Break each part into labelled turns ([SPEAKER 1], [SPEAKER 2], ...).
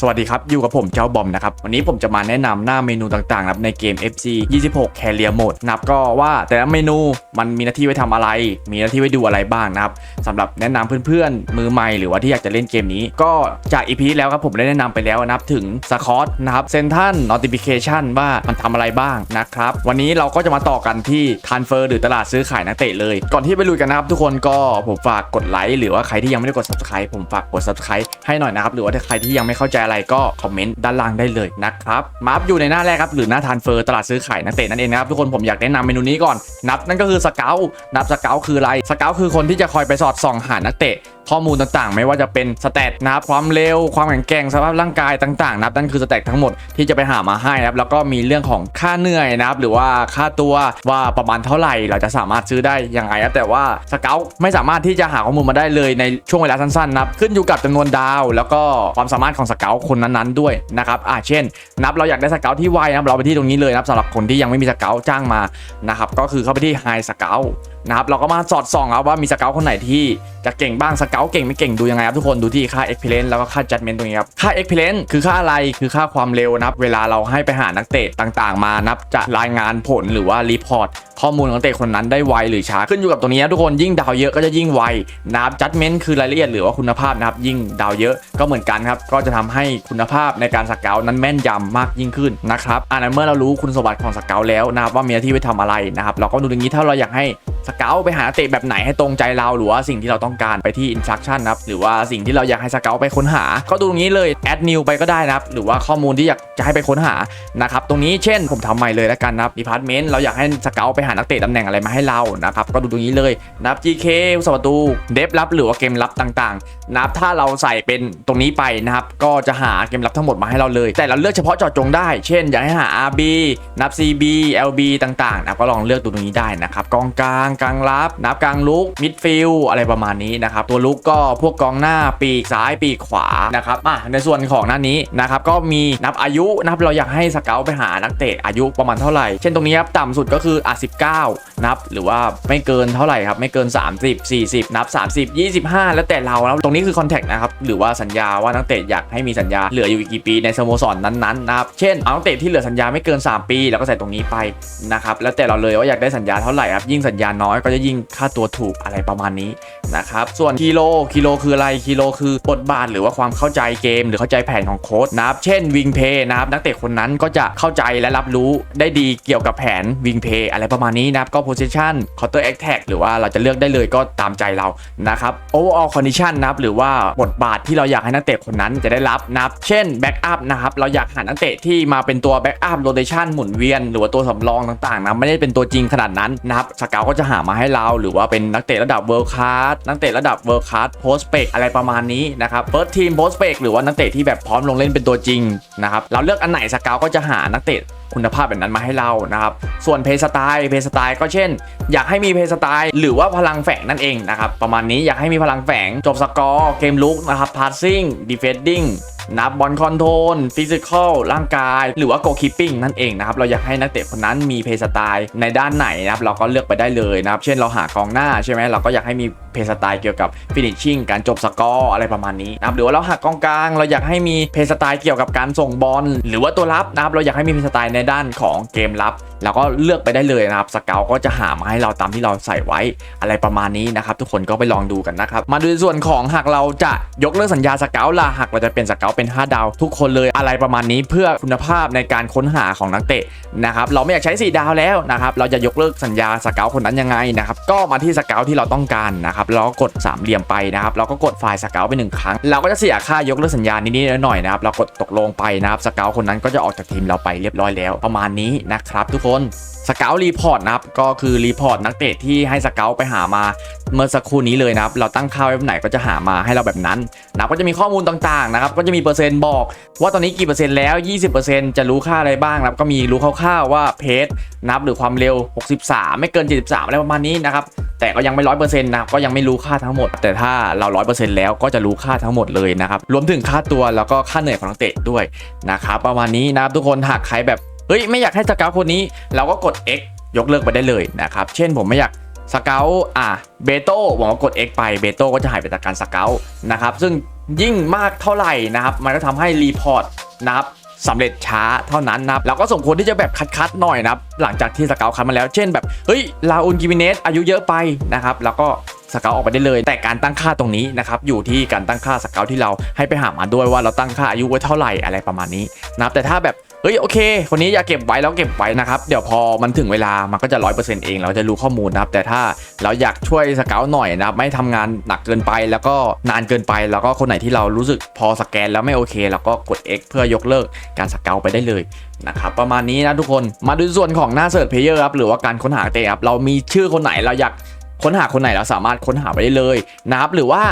[SPEAKER 1] สวัสดีครับ อยู่กับผมเจ้าบอมนะครับ วันนี้ผมจะมาแนะนำหน้าเมนูต่างๆนะครับในเกม FC 26 Carrier Mode นะครับก็ว่าแต่ละเมนูมันมีหน้าที่ไว้ทำอะไร มีหน้าที่ไว้ดูอะไรบ้างนะครับสำหรับแนะนำเพื่อนๆ มือใหม่หรือว่าที่อยากจะเล่นเกมนี้ ก็จาก EP ที่แล้วครับผมได้แนะนำไปแล้วนะครับถึงสคอตนะครับเซนทัน notification ว่ามันทำอะไรบ้างนะครับ วันนี้เราก็จะมาต่อกันที่ transfer หรือตลาดซื้อขายนักเตะเลย ก่อนที่ไปลุยกันนะครับทุกคนก็ผมฝากกดไลค์หรือว่าใครที่ยังไม่ได้กด subscribe ผมฝากกด subscribe ให้หน่อยนะครับหรือว่าถ้าใครที่ยังไม่เข้าใจอะไรก็คอมเมนต์ด้านล่างได้เลยนะครับมาร์ฟอยู่ในหน้าแรกครับหรือหน้าทานเฟอร์ตลาดซื้อขายนักเตะนั่นเองนะครับทุกคนผมอยากแนะนำเมนูนี้ก่อนนับนั่นก็คือสเกลนับสเกลคืออะไรสเกลคือคนที่จะคอยไปสอดส่องหานักเตะ ข้อมูลต่างๆ ไม่ว่าจะเป็นสเตตนะครับความเร็วความแข็งแกร่งสภาพร่างกายต่างๆนะครับนั่นคือสเตตทั้งหมดที่จะไปหามาให้นะครับแล้วก็มีเรื่องของค่าเหนื่อยนะครับหรือว่าค่าตัวว่าประมาณเท่าไหร่เราจะสามารถซื้อได้ยังไงครับแต่ว่าสเกลไม่สามารถที่จะหาข้อมูลมาได้เลยในช่วงเวลาสั้นๆนะครับขึ้นอยู่กับจำนวนดาว แล้วก็ความสามารถของสเกลคนนั้นๆด้วยนะครับอ่าเช่นนับเราอยากได้สเกลที่ไวนะครับเราไปที่ตรงนี้เลยนะครับสำหรับคนที่ยังไม่มีสเกลจ้างมานะครับก็คือเข้าไปที่ไฮสเกลนะครับเราก็มาสอดส่องครับว่ามีสเกลคนไหนที่จะเก่งบ้างสเกลเก่งไม่เก่งดูยังไงครับทุกคนดูที่ค่า experience แล้วก็ค่า judgment ตรงนี้ครับค่า experience คือค่าอะไรคือค่าความเร็วนะครับเวลาเราให้ไปหานักเตะต่างๆ มานับจะรายงานผลหรือว่ารีพอร์ตข้อมูลของเตะคนนั้นได้ไวหรือช้าขึ้นอยู่กับตรงนี้ทุกคนยิ่งดาวเยอะก็จะยิ่งไวนะครับ judgment คือรายละเอียดหรือว่าคุณภาพนะครับยิ่งดาวเยอะก็เหมือนกันครับก็จะทำให้คุณภาพในการสเกลนั้นแม่นยำมากยิ่งขึ้นนะครับอ่าในเมื่อเรารู้คุณสมบัติของสเกลแล้วนะครับว่ามีหน้าที่ไว้ทำอะไรนะครับเราก็ดูตรงนี้ถ้าเราอยากให้ สเกลไปหาเตะแบบไหนให้ตรงใจเราหรือว่าสิ่งที่เราต้องการไปที่ instruction นะครับหรือว่าสิ่งที่เราอยากให้สเกลไปค้นหา ก็ดูตรงนี้เลย add new ไปก็ได้นะครับหรือว่าข้อมูลที่อยากจะให้ไปค้นหานะครับตรงนี้เช่นผมทำใหม่เลยแล้วกันนะครับ department เราอยากให้สเกลไปหานักเตะตำแหน่งอะไรมาให้เรานะครับก็ดูตรงนี้เลยนะครับ GK สวัสดูเดฟลับหรือว่าเกมลับต่างๆนะครับถ้าเราใส่เป็นตรงนี้ไปนะครับก็จะหาเกมลับทั้งหมดมาให้เราเลย แต่เราเลือกเฉพาะเจาะจงได้ เช่น อยากให้หา RB นับ CB LB ต่างๆนะก็ลองเลือกดูตรงนี้ได้นะครับกองกลางกลางรับนับกลางลุกมิดฟิลอะไรประมาณนี้นะครับตัวลุกก็พวกกองหน้าปีกซ้ายปีกขวานะครับอะในส่วนของหน้านี้นะครับก็มีนับอายุนะครับเราอยากให้สเกลไปหานักเตะอายุประมาณเท่าไหร่ เช่นตรงนี้ครับต่ำสุดก็คืออะ19นับหรือว่าไม่เกินเท่าไหร่ครับไม่เกิน 30 40 นับ 30 25 แล้วแต่เราแล้วตรงนี้คือคอนแทคนะครับหรือว่าสัญญาว่านักเตะอยากให้มีสัญญาเหลืออยู่อีกกี่ปีในสโมสรนั้นๆนะครับเช่นเอานักเตะที่เหลือสัญญาไม่เกิน 3 ปีเราก็ใส่ตรงนี้ไปนะครับแล้วแต่เราเลยว่าอยากได้สัญญาเท่าไหร่ครับยิ่งสัญญาน้อยก็จะยิ่งค่าตัวถูกอะไรประมาณนี้นะครับ ส่วนกิโลกิโลคืออะไรกิโลคือบทบาทหรือว่าความเข้าใจเกม หรือเข้าใจแผนของโค้ดนะครับเช่นวิงเพย์นะครับนักเตะคนนั้นก็จะเข้าใจและรับรู้ได้ดีเกี่ยวกับแผนวิงเพย์อะไรประมาณนี้นะครับก็ position counter attack หรือว่าเราจะเลือกได้เลยก็ตามใจเรานะครับ overall condition นนะครับหรือว่าบทบาทที่เราอยากให้นักเตะคนนั้นจะได้รับนะครับเช่น backup นะครับเราอยากหานักเตะที่มาเป็นตัว backup rotation หมุนเวียน หรือว่าตัวสำรองต่างๆนะไม่ได้เป็นตัวจริงขนาดนั้นนะครับสเกลก็จะหามาให้เราหรือว่าเป็นนักเตะระดับเวิร์ลคัทนักเตะระดับ world class prospect อะไรประมาณนี้นะครับเฟิร์สทีมโพสเปกหรือว่านักเตะที่แบบพร้อมลงเล่นเป็นตัวจริงนะครับเราเลือกอันไหนสกาวก็จะหานักเตะคุณภาพแบบนั้นมาให้เรานะครับ ส่วนเพย์สไตล์เพย์สไตล์ก็เช่น อยากให้มีเพย์สไตล์หรือว่าพลังแฝงนั่นเองนะครับ ประมาณนี้อยากให้มีพลังแฝงจบสกอร์เกมลุกนะครับพาสซิ่งดีเฟนดิ้งนับบอลคอนโทรลฟิสิกอลร่างกาย หรือว่าโกคีปปิ้งนั่นเองนะครับ เราอยากให้นักเตะคนนั้นมีเพย์สไตล์ในด้านไหนนะครับ เราก็เลือกไปได้เลยนะครับ เช่นเราหากองหน้าใช่ไหมเราก็อยากให้มีเพย์สไตล์เกี่ยวกับฟินิชชิ่งการจบสกอร์อะไรประมาณนี้นะครับหรือว่าเราหากกองกลาง เราอยากให้มีเพย์สไตล์เกี่ยวกับการส่งบอลหรือว่าตัวรับนะครับเราอยากให้มีเพย์สไตล์ในด้านของเกมรับเราก็เลือกไปได้เลยนะครับสเกลก็จะหามาให้เราตามที่เราใส่ไว้อะไรประมาณนี้นะครับทุกคนก็ไปลองดูกันนะครับมาดูในส่วนของหากเราจะยกเลิกสัญญาสเกลล่ะหากเราจะเป็นสเกลเป็น 5 ดาว ทุกคนเลยอะไรประมาณนี้เพื่อคุณภาพในการค้นหาของนักเตะนะครับเราไม่อยากใช้ 4 ดาวแล้วนะครับเราจะยกเลิกสัญญาสเกลคนนั้นยังไงนะครับก็มาที่สเกลที่เราต้องการนะครับเราก็กดสามเหลี่ยมไปนะครับเราก็กดไฟล์สเกลไปหนึ่งครั้ง เราก็จะเสียค่ายกเลิกสัญญานิดๆหน่อยๆนะครับเรากดตกลงไปนะครับสเกลคนนั้นก็จะออกจากทีมเราไปเรียบร้อยแล้วประมาณนี้นะครับทุกคนสเกลรีพอร์ตนะครับก็คือรีพอร์ตนักเตะที่ให้สเกลไปหามาเมื่อสักครู่นี้เลยนะครับ เราตั้งค่าไว้แบบไหนก็จะหามาให้เราแบบนั้นนะก็จะมีข้อมูลต่างๆนะครับ ก็จะมีเปอร์เซ็นต์บอก ว่าตอนนี้กี่เปอร์เซ็นต์แล้ว 20%จะรู้ค่าอะไรบ้างนะครับ ก็มีรู้คร่าวๆว่าเพจนับหรือความเร็ว 63 ไม่เกิน 73 อะไรประมาณนี้นะครับ แต่ก็ยังไม่ร้อยเปอร์เซ็นต์นะก็ยังไม่รู้ค่าทั้งหมด แต่ถ้าเราร้อยเปอร์เซ็นต์แล้วก็จะรู้ค่าทั้งหมดเลยนะครับ รวมถึงค่าตัวแล้วก็ค่าเหนื่อยของนักเตะด้วยนะครับประมาณนี้นะครับทุกคนหากใครแบบ เฮ้ยไม่อยากให้สเกลคนนี้เราก็กด X ยกเลิกไปได้เลยนะครับเช่นผมไม่อยากสเกลอะเบโต้ผมก็กด X ไปเบโต้ก็จะหายไปจากการสเกลนะครับซึ่งยิ่งมากเท่าไหร่นะครับมันก็ทำให้รีพอร์ตนะครับสำเร็จช้าเท่านั้นนะครับแล้วก็สมควรที่จะแบบคัดๆหน่อยนะครับหลังจากที่สเกลคัดมาแล้วเช่นแบบเฮ้ยลาอุนกิมิเนสอายุเยอะไปนะครับแล้วก็สเกลออกไปได้เลย แต่การตั้งค่าตรงนี้นะครับอยู่ที่การตั้งค่าสเกลที่เราให้ไปหามาด้วยว่าเราตั้งค่าอายุไว้เท่าไหร่อะไรประมาณนี้นะครับแต่ถ้าแบบ เฮ้ยโอเค คนนี้อยากเก็บไว้แล้วเก็บไว้นะครับ เดี๋ยวพอมันถึงเวลามันก็จะร้อยเปอร์เซ็นต์เอง เราจะรู้ข้อมูลนะครับ แต่ถ้าเราอยากช่วยสเกลหน่อยนะครับ ไม่ทำงานหนักเกินไป แล้วก็นานเกินไป แล้วก็คนไหนที่เรารู้สึกพอสแกนแล้วไม่โอเคเราก็กด X เพื่อยกเลิกการสเกลไปได้เลยนะครับประมาณนี้นะทุกคน มาดูส่วนของหน้าเสิร์ชเพลเยอร์ครับหรือว่าการค้นหาเตะครับ เรามีชื่อคนไหนเราอยากค้นหาคนไหนเราสามารถค้นหาไปได้เลยนะครับหรือว่า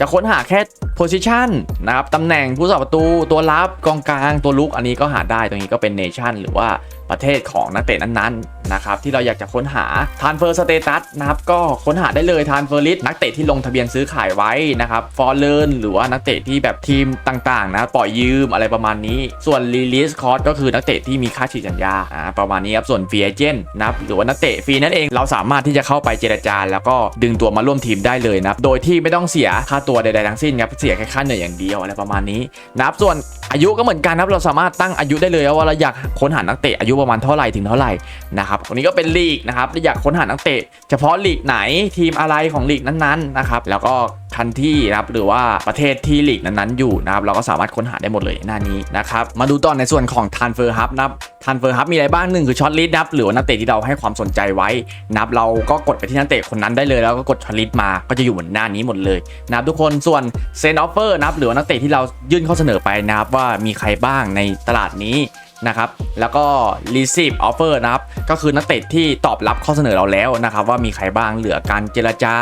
[SPEAKER 1] จะค้นหาแค่ position นะครับตำแหน่งผู้สอบประตูตัวรับกองกลางตัวลุกอันนี้ก็หาได้ตรงนี้ก็เป็น nation หรือว่าประเทศของนักเตะนั้นๆนะครับที่เราอยากจะค้นหา transfer status นะครับก็ค้นหาได้เลย transfer list นักเตะที่ลงทะเบียนซื้อขายไว้นะครับ foreign หรือว่านักเตะที่แบบทีมต่างๆนะปล่อยยืมอะไรประมาณนี้ ส่วน release cost ก็คือนักเตะที่มีค่าฉีดสัญญาอ่าประมาณนี้ครับส่วน free agent นะครับหรือว่านักเตะฟรีนั่นเองเราสามารถที่จะเข้าไปเจรจาแล้วก็ดึงตัวมาร่วมทีมได้เลยนะโดยที่ไม่ต้องเสียค่าตัวใดๆทั้งสิ้นครับเสียแค่ค่าเหนื่อยอย่างเดียวอะไรประมาณนี้นะครับส่วน อายุก็เหมือนกันครับเราสามารถตั้งอายุได้เลยว่าเราอยากค้นหานักเตะอายุประมาณเท่าไหร่ถึงเท่าไหร่นะครับตรงนี้ก็เป็นลีกนะครับเราอยากค้นหานักเตะ เฉพาะลีกไหนทีมอะไรของลีกนั้นๆนะครับแล้วก็ คันที่นะครับหรือว่าประเทศที่ลีกนั้นๆอยู่นะครับเราก็สามารถค้นหาได้หมดเลยหน้านี้นะครับมาดูต่อในส่วนของ Transfer Hub นะครับ Transfer Hub มีอะไรบ้างหนึ่งคือช็อตลิสต์นะครับหรือว่านักเตะที่เราให้ความสนใจไว้นะครับเราก็กดไปที่นักเตะคนนั้นได้เลย แล้วก็กดช็อตลิสต์มาก็จะอยู่บนหน้านี้หมดเลยนะครับทุกคนส่วนเซนออฟเฟอร์นะครับหรือว่านักเตะที่เรายื่นข้อเสนอไปนะครับว่ามีใครบ้างในตลาดนี้ นะครับแล้วก็ receive offer นะครับก็คือนักเตะที่ตอบรับข้อเสนอเราแล้วนะครับว่ามีใครบ้างเหลือการเจรจา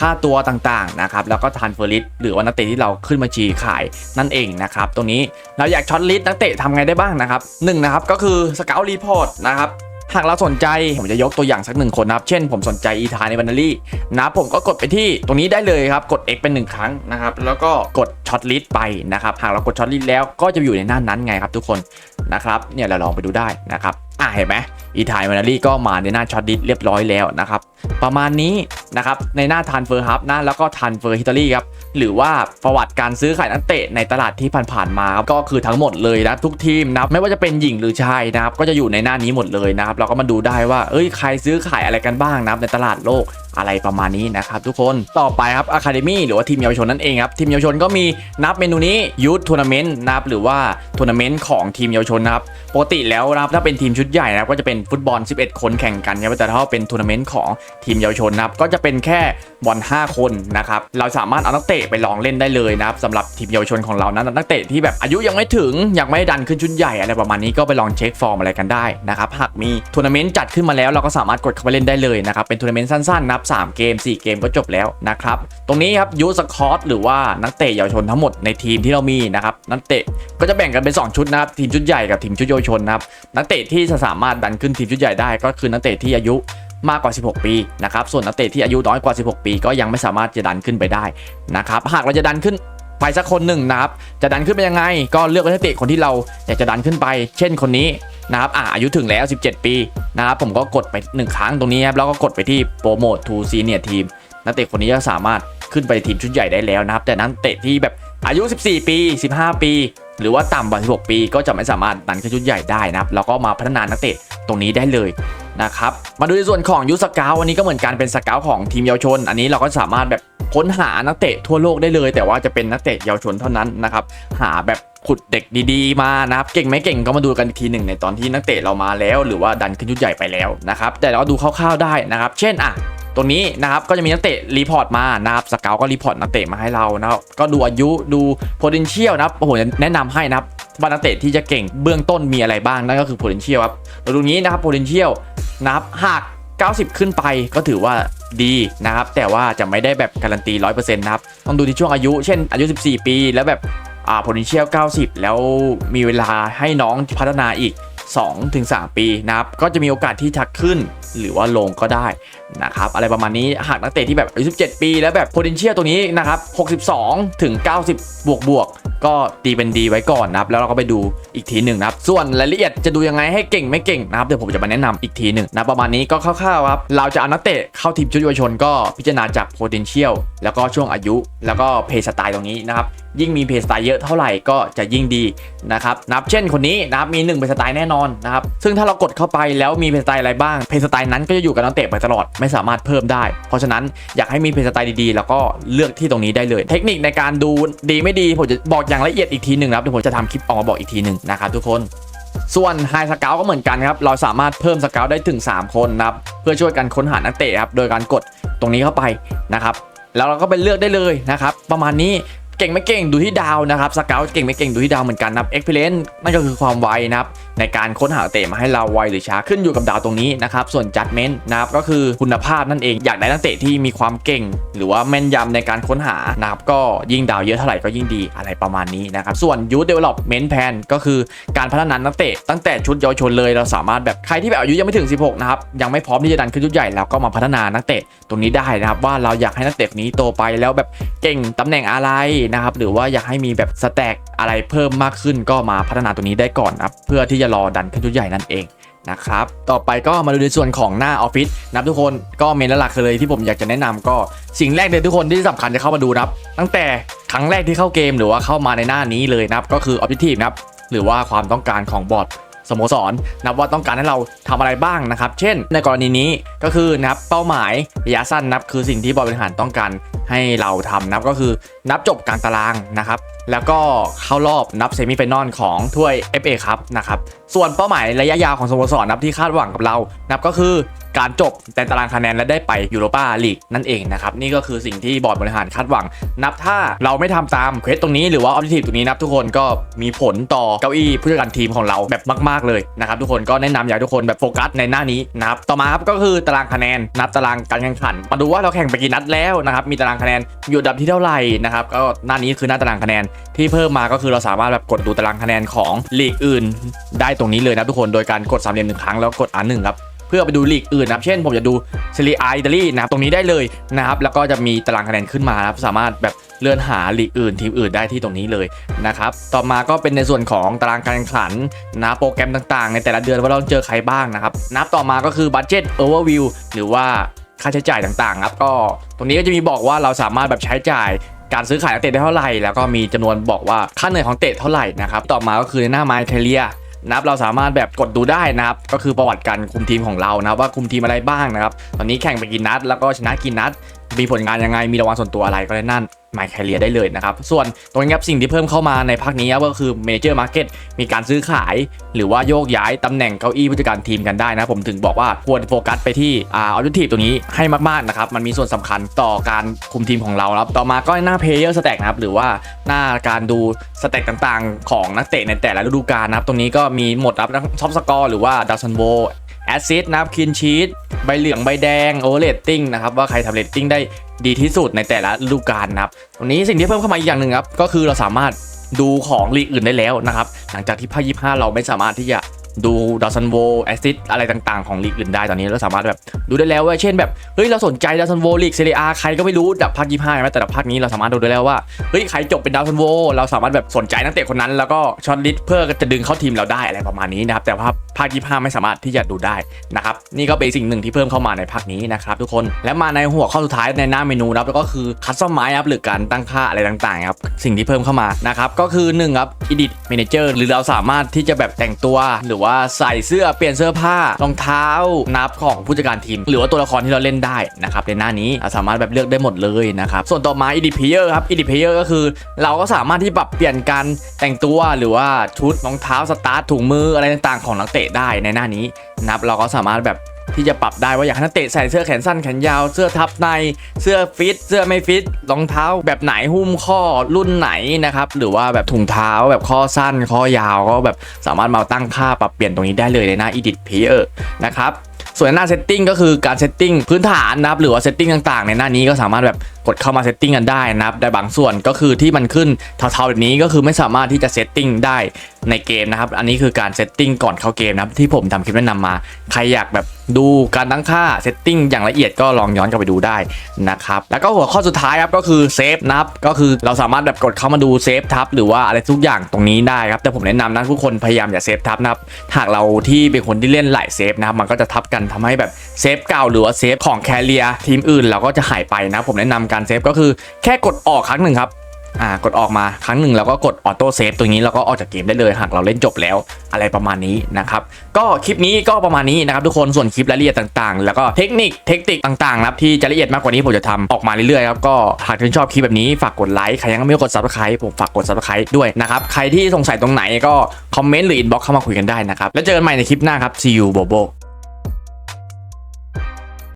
[SPEAKER 1] ค่าตัวต่างๆนะครับแล้วก็ทันเฟอร์ลิสหรือว่านักเตะที่เราขึ้นมาชีขายนั่นเองนะครับตรงนี้เราอยากช็อตลิสนักเตะทำไงได้บ้างนะครับหนึ่งนะครับก็คือสเกลรีพอร์ตนะครับ หากเราสนใจผมจะยกตัวอย่างสักหนึ่งคนนะครับ เช่นผมสนใจอีธาในบันนารี่นะผมก็กดไปที่ตรงนี้ได้เลยครับ กด X เป็นหนึ่งครั้งนะครับ แล้วก็กดช็อตลิสต์ไปนะครับ หากเรากดช็อตลิสต์แล้วก็จะอยู่ในหน้านั้นไงครับทุกคนนะครับ เนี่ยเราลองไปดูได้นะครับ อ่าเห็นไหมอีทายมานารีก็มาในหน้าช็อตดิสเรียบร้อยแล้วนะครับ ประมาณนี้นะครับในหน้าทานเฟอร์ฮับนะแล้วก็ทานเฟอร์ฮิตาลีครับหรือว่าประวัติการซื้อขายนักเตะในตลาดที่ผ่านๆมาครับก็คือทั้งหมดเลยนะทุกทีมนะไม่ว่าจะเป็นหญิงหรือชายนะครับก็จะอยู่ในหน้านี้หมดเลยนะครับเราก็มาดูได้ว่าเอ้ยใครซื้อขายอะไรกันบ้างนะในตลาดโลก อะไรประมาณนี้นะครับทุกคนต่อไปครับอะคาเดมี่หรือว่าทีมเยาวชนนั่นเองครับทีมเยาวชนก็มีนับเมนูนี้ยูททัวร์นาเมนต์นับหรือว่าทัวร์นาเมนต์ของทีมเยาวชนนะครับปกติแล้วนะครับถ้าเป็นทีมชุดใหญ่นะครับก็จะเป็นฟุตบอล 11 คนแข่งกันครับแต่ถ้าเป็นทัวร์นาเมนต์ของทีมเยาวชนนะครับก็จะเป็นแค่บอล5 คนนะครับเราสามารถเอานักเตะไปลองเล่นได้เลยนะครับสำหรับทีมเยาวชนของเรานั้นนักเตะที่แบบอายุยังไม่ถึงยังไม่ดันขึ้นชุดใหญ่อะไรประมาณนี้ก็ไปลองเช็คฟอร์มอะไรกันได้นะครับหากมีทัวร์นาเมนต์จัดขึ้นมาแล้วเราก็สามารถกดเข้าไปเล่นได้เลยนะครับเป็นทัวร์นาเมนต์สั้นๆนับ3 เกม 4 เกมก็จบแล้วนะครับ ตรงนี้ครับยูสคอตหรือว่านักเตะเยาวชนทั้งหมดในทีมที่เรามีนะครับนักเตะก็จะแบ่งกันเป็น 2 ชุดนะครับทีมชุดใหญ่กับทีมชุดเยาวชนนะครับนักเตะที่จะสามารถดันขึ้นทีมชุดใหญ่ได้ก็คือนักเตะที่อายุมากกว่า 16 ปีนะครับ ส่วนนักเตะที่อายุน้อยกว่า 16 ปี ก็ยังไม่สามารถจะดันขึ้นไปได้นะครับ หากเราจะดันขึ้น ไปสักคนหนึ่งนะครับจะดันขึ้นไปยังไง ก็เลือกนักเตะคนที่เราอยากจะดันขึ้นไป เช่นคนนี้นะครับอ่าอายุถึงแล้ว 17 ปีนะครับผมก็กดไป 1 ครั้งตรงนี้ครับแล้วก็กดไปที่โปรโมททูซีเนียทีมนักเตะคนนี้จะสามารถขึ้นไปทีมชุดใหญ่ได้แล้วนะครับ แต่นักเตะที่แบบอายุ 14 ปี 15 ปี หรือว่าต่ำกว่า 16 ปี ก็จะไม่สามารถดันขึ้นชุดใหญ่ได้นะครับแล้วก็มาพัฒนานักเตะตรงนี้ได้เลยนะครับมาดูในส่วนของยูสกาวอันนี้ก็เหมือนกันเป็นสกาวของทีมเยาวชน อันนี้เราก็สามารถแบบ ค้นหานักเตะทั่วโลกได้เลย แต่ว่าจะเป็นนักเตะเยาวชนเท่านั้นนะครับหาแบบขุดเด็กดีๆมานะครับเก่งไม่เก่งก็มาดูกันอีกทีหนึ่งในตอนที่นักเตะเรามาแล้ว หรือว่าดันขึ้นชุดใหญ่ไปแล้วนะครับแต่เราดูคร่าวๆได้นะครับเช่นอะตรงนี้นะครับก็จะมีนักเตะรีพอร์ตมานะครับสเกลก็รีพอร์ตนักเตะมาให้เรานะครับก็ดูอายุดู potential นะครับโอ้โหแนะนำให้นะครับว่านักเตะที่จะเก่งเบื้องต้นมีอะไรบ้างนั่นก็คือ potential ครับเราดูนี้นะครับ potential นะครับหาก 90 ขึ้นไปก็ถือว่าดีนะครับ แต่ว่าจะไม่ได้แบบการันตี 100%นะครับ ต้องดูที่ช่วงอายุ เช่น อายุ 14 ปี แล้วแบบอ่า potential 90 แล้วมีเวลาให้น้องพัฒนาอีก 2-3 ปีนะครับ ก็จะมีโอกาสที่จะขึ้นหรือว่าลงก็ได้นะครับ อะไรประมาณนี้หากนักเตะที่แบบอายุ17 ปี แล้วแบบ potential ตัวนี้นะครับ 62 ถึง 90 บวกบวก ก็ตีเป็นดีไว้ก่อนนะครับแล้วเราก็ไปดูอีกทีหนึ่งนะครับส่วนรายละเอียดจะดูยังไงให้เก่งไม่เก่งนะครับเดี๋ยวผมจะมาแนะนำอีกทีหนึ่งนะประมาณนี้ก็คร่าวๆครับเราจะเอานักเตะเข้าทีมชุดเยาวชนก็พิจารณาจาก potential แล้วก็ช่วงอายุ แล้วก็เพย์สไตล์ตรงนี้นะครับยิ่งมีเพย์สไตล์เยอะเท่าไหร่ก็จะยิ่งดีนะครับนับเช่นคนนี้นะครับมี1เพย์สไตล์แน่นอนนะครับซึ่งถ้าเรากดเข้าไปแล้วมีเพย์สไตล์อะไรบ้างเพย์สไตล์นั้นก็จะอยู่กับนักเตะไปตลอดไม่สามารถเพิ่มได้ เพราะฉะนั้นอยากให้มีเพย์สไตล์ดีๆ แล้วก็เลือกที่ตรงนี้ได้เลย เทคนิคในการดูดีไม่ดีผมจะบอกอย่างละเอียดอีกทีหนึ่งนะครับเดี๋ยวผมจะทำคลิปออกมาบอกอีกทีหนึ่งนะครับทุกคนส่วนไฮสเกลก็เหมือนกันครับ เราสามารถเพิ่มสเกลได้ถึง 3 คนนะครับ เพื่อช่วยกันค้นหานักเตะครับ โดยการกดตรงนี้เข้าไปนะครับ แล้วเราก็ไปเลือกได้เลยนะครับ ประมาณนี้ เก่งไม่เก่งดูที่ดาวนะครับสเกลเก่งไม่เก่งดูที่ดาวเหมือนกันนะครับเอ็กเพลนนั่นก็คือความไวนะครับในการค้นหาเตะมาให้เราไวหรือช้าขึ้นอยู่กับดาวตรงนี้นะครับส่วนจัดเมนต์นะครับก็คือคุณภาพนั่นเองอยากได้นักเตะที่มีความเก่ง หรือว่าแม่นยำในการค้นหานะครับก็ยิ่งดาวเยอะเท่าไหร่ก็ยิ่งดีอะไรประมาณนี้นะครับส่วน Youth Development Plan ก็คือการพัฒนานักเตะตั้งแต่ชุดเยาวชนเลยเราสามารถแบบใครที่แบบอายุยังไม่ถึง 16นะครับยังไม่พร้อมที่จะดันขึ้นชุดใหญ่แล้วก็มาพัฒนานักเตะตรงนี้ได้นะครับว่าเราอยากให้นักเตะนนี้โตไปแล้วแบบเก่งตำแหน่งอะไรนะครับ หรือว่าอยากให้มีแบบสแต็กอะไรเพิ่มมากขึ้นก็มาพัฒนาตัวนี้ได้ก่อนนะครับเพื่อที่จะรอดันขึ้นชุดใหญ่นั่นเองนะครับ ต่อไปก็มาดูในส่วนของหน้าออฟฟิศนับทุกคนก็เมนหลักเลยที่ผมอยากจะแนะนำก็สิ่งแรกเลยทุกคนที่สำคัญจะเข้ามาดูนะครับ ตั้งแต่ครั้งแรกที่เข้าเกมหรือว่าเข้ามาในหน้านี้เลยนะครับก็คือ Objective นะครับหรือว่าความต้องการของบอร์ดสโมสรนับว่าต้องการให้เราทำอะไรบ้างนะครับ เช่น ในกรณีนี้ก็คือนะครับเป้าหมายระยะสั้นนับคือสิ่งที่บริหารต้องการ ให้เราทำนับก็คือนับจบกลางตารางนะครับ แล้วก็เข้ารอบนับเซมิไฟนอลของถ้วย FA ครับนะครับ ส่วนเป้าหมายระยะยาวของสโมสรนับที่คาดหวังกับเรานับก็คือ การจบแต่ตารางคะแนนและได้ไปยูโรปาลีกนั่นเองนะครับนี่ก็คือสิ่งที่บอร์ดบริหารคาดหวัง นับถ้าเราไม่ทำตามเควสตรงนี้หรือว่าออบเจกตีฟตรงนี้นับทุกคนก็มีผลต่อเก้าอี้ผู้จัดการทีมของเราแบบมาก ๆ เลยนะครับทุกคนก็แนะนำอยากทุกคนแบบโฟกัสในหน้านี้นะครับต่อมาครับก็คือตารางคะแนนนับตารางการแข่งขัน มาดูว่าเราแข่งไปกี่นัดแล้วนะครับมีตารางคะแนนอยู่ดับที่เท่าไหร่นะครับก็หน้านี้คือหน้าตารางคะแนนที่เพิ่มมาก็คือเราสามารถแบบกดดูตารางคะแนนของลีกอื่น ได้ตรงนี้เลยนะทุกคนโดยการกดสามเหลี่ยมหนึ่งครั้งแล้วกด R1 ครับ เพื่อไปดูลีกอื่นนะครับเช่น ผมจะดูเซรียอาอิตาลีนะครับตรงนี้ได้เลยนะครับแล้วก็จะมีตารางคะแนนขึ้นมานะครับสามารถแบบเลื่อนหาลีกอื่นทีมอื่นได้ที่ตรงนี้เลยนะครับต่อมาก็เป็นในส่วนของตารางการแข่งขันนะโปรแกรมต่างๆ ในแต่ละเดือนว่าเราเจอใครบ้างนะครับนับต่อมาก็คือบัตเจ็ตโอเวอร์วิวหรือว่าค่าใช้จ่ายต่างๆครับก็ตรงนี้ก็จะมีบอกว่าเราสามารถแบบใช้จ่ายการซื้อขายนักเตะได้เท่าไหร่ แล้วก็มีจำนวนบอกว่าค่าเหนื่อยของเตะเท่าไหร่นะครับต่อมาก็คือในหน้าไมเทเลีย นะครับเราสามารถแบบกดดูได้นะครับก็คือประวัติการคุมทีมของเรานะครับว่าคุมทีมอะไรบ้างนะครับตอนนี้แข่งไปกี่นัดแล้วก็ชนะกี่นัด มีผลงานยังไงมีรางวัลส่วนตัวอะไรก็ได้นั่นไมค์แคเรียได้เลยนะครับ ส่วนตรงนี้ครับสิ่งที่เพิ่มเข้ามาในภาคนี้ก็คือเมเจอร์มาร์เก็ตมีการซื้อขาย หรือว่าโยกย้ายตำแหน่งเก้าอี้ผู้จัดการทีมกันได้นะ ผมถึงบอกว่าควรโฟกัสไปที่อ่าออบเจกตีฟตัวนี้ให้มากๆนะครับ มันมีส่วนสำคัญต่อการคุมทีมของเราครับต่อมาก็หน้าเพลเยอร์สแต็กนะครับ หรือว่าหน้าการดูสเต็กต่างๆ ของนักเตะในแต่ละฤดูกาลนะครับตรงนี้ก็มีหมดครับท็อปสกอร์หรือว่าดัซันโว แอซซิสนะครับคินชีตใบเหลืองใบแดงโอเรตติ้งนะครับว่าใครทำเรตติ้งได้ดีที่สุดในแต่ละฤดูกาลนะครับวันนี้สิ่งที่เพิ่มเข้ามาอีกอย่างหนึ่งครับก็คือเราสามารถดูของลีกอื่นได้แล้วนะครับหลังจากที่ภาค25 เราไม่สามารถที่จะ ดูดัซันโวแอซซิสอะไรต่างๆของลีกอื่นได้ตอนนี้เราสามารถแบบดูได้แล้วว่าเช่นแบบเฮ้ยเราสนใจดัซันโวลีกเซเรียอาใครก็ไม่รู้จากภาค25ใช่ไหมแต่ละภาคนี้เราสามารถดูได้แล้วว่าเฮ้ยใครจบเป็นดาวซันโวเราสามารถแบบสนใจนักเตะคนนั้นแล้วก็ช็อตลิสเพื่อจะดึงเข้าทีมเราได้อะไรประมาณนี้นะครับแต่ว่าภาค25ไม่สามารถที่จะดูได้นะครับนี่ก็เป็นสิ่งหนึ่งที่เพิ่มเข้ามาในภาคนี้นะครับทุกคนและมาในหัวข้อสุดท้ายในหน้าเมนูนะครับแล้วก็คือคัสตอมไมครับหรือการตั้งค่าอะไรต่างๆครับสิ่งที่เพิ่มเข้ามานะครับก็คือ1ครับ edit manager หรือเราสามารถที่จะแบบแต่งตัวหรือว่าใส่เสื้อเปลี่ยนเสื้อผ้ารองเท้านับของผู้จัดการทีม หรือว่าตัวละครที่เราเล่นได้นะครับในหน้านี้สามารถแบบเลือกได้หมดเลยนะครับส่วนต่อมา edit player ครับ edit player ก็คือ เราก็สามารถที่ปรับเปลี่ยนการแต่งตัวหรือว่าชุดรองเท้าสตาร์ทถุงมืออะไรต่างๆของนักเตะได้ในหน้านี้นะครับเราก็สามารถแบบ ที่จะปรับได้ว่าอยากให้นักเตะใส่เสื้อแขนสั้นแขนยาว เสื้อทับใน เสื้อฟิต เสื้อไม่ฟิต รองเท้าแบบไหนหุ้มข้อรุ่นไหนนะครับ หรือว่าแบบถุงเท้าแบบข้อสั้นข้อยาวก็แบบสามารถมาตั้งค่าปรับเปลี่ยนตรงนี้ได้เลยในหน้า edit player นะครับส่วนหน้าเซตติ้งก็คือการเซตติ้งพื้นฐานนะครับหรือว่าเซตติ้งต่างๆ ในหน้านี้ก็สามารถแบบกดเข้ามาเซตติ้งกันได้นะครับแต่บางส่วนก็คือที่มันขึ้นเทาๆแบบนี้ก็คือไม่สามารถที่จะเซตติ้งได้ในเกมนะครับ อันนี้คือการเซตติ้งก่อนเข้าเกมนะครับที่ผมทำคลิปแนะนำมา ใครอยากแบบ ดูการตั้งค่าเซตติ้งอย่างละเอียดก็ลองย้อนกลับไปดูได้นะครับแล้วก็หัวข้อสุดท้ายครับก็คือเซฟนะครับก็คือเราสามารถแบบกดเข้ามาดูเซฟทับหรือว่าอะไรทุกอย่างตรงนี้ได้ครับแต่ผมแนะนำนะทุกคนพยายามอย่าเซฟทับนะครับหากเราที่เป็นคนที่เล่นหลายเซฟนะครับมันก็จะทับกันทำให้แบบเซฟเก่าหรือว่าเซฟของแคเรียทีมอื่นเราก็จะหายไปนะผมแนะนำการเซฟก็คือแค่กดออกครั้งหนึ่งครับ อ่ากดออกมาครั้งหนึ่งแล้วก็กดออโต้เซฟตรงนี้แล้วก็ออกจากเกมได้เลยหากเราเล่นจบแล้วอะไรประมาณนี้นะครับก็คลิปนี้ก็ประมาณนี้นะครับทุกคนส่วนคลิปรายละเอียดต่างๆ แล้วก็เทคนิคเทคนิคต่างๆนะครับที่จะละเอียดมากกว่านี้ผมจะทำออกมาเรื่อยๆครับก็หากท่านชอบคลิปแบบนี้ฝากกดไลค์ใครยังไม่กด subscribe ผมฝากกด subscribe ด้วยนะครับใครที่สงสัยตรงไหนก็คอมเมนต์หรืออินบ็อกซ์เข้ามาคุยกันได้นะครับแล้วเจอกันใหม่ในคลิปหน้าครับ see you bobo